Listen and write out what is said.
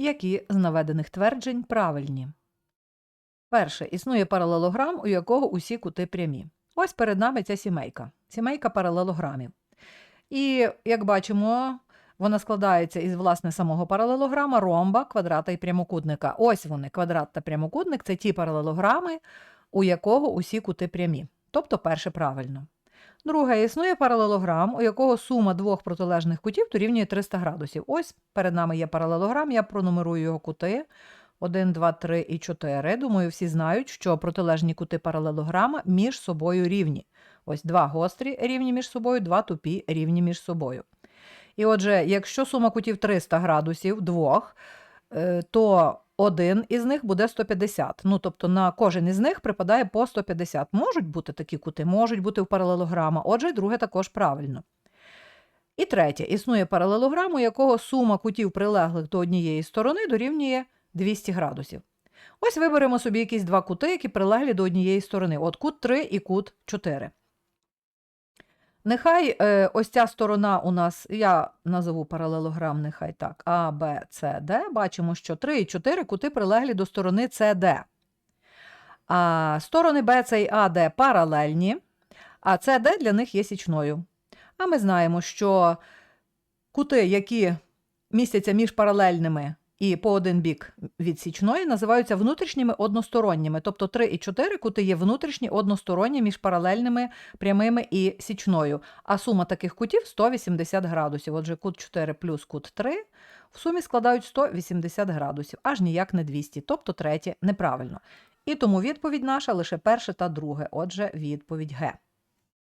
Які з наведених тверджень правильні? Перше. Існує паралелограм, у якого усі кути прямі. Ось перед нами ця сімейка. Сімейка паралелограмів. І, як бачимо, вона складається із власне самого паралелограма, ромба, квадрата і прямокутника. Ось вони, квадрат та прямокутник це ті паралелограми, у якого усі кути прямі. Тобто перше правильно. Друге, існує паралелограм, у якого сума двох протилежних кутів дорівнює 300 градусів. Ось перед нами є паралелограм, я пронумерую його кути. 1, 2, 3 і 4. Думаю, всі знають, що протилежні кути паралелограма між собою рівні. Ось два гострі рівні між собою, два тупі рівні між собою. І отже, якщо сума кутів 300 градусів двох, е, то один із них буде 150. Ну, тобто на кожен із них припадає по 150. Можуть бути такі кути, можуть бути в паралелограма. Отже, друге також правильно. І третє, існує паралелограм, у якого сума кутів прилеглих до однієї сторони дорівнює 200 градусів. Ось виберемо собі якісь два кути, які прилеглі до однієї сторони. От кут 3 і кут 4. Нехай е, ось ця сторона у нас, я назову паралелограм, нехай так, А, Б, С, Д. Бачимо, що 3 і 4 кути прилеглі до сторони СД. А сторони Б, С і АД паралельні, а СД для них є січною. А ми знаємо, що кути, які містяться між паралельними і по один бік від січної, називаються внутрішніми односторонніми. Тобто 3 і 4 кути є внутрішні односторонні між паралельними прямими і січною. А сума таких кутів 180 градусів. Отже, кут 4 плюс кут 3 в сумі складають 180 градусів, аж ніяк не 200, тобто третє неправильно. І тому відповідь наша лише перше та друге, отже, відповідь Г.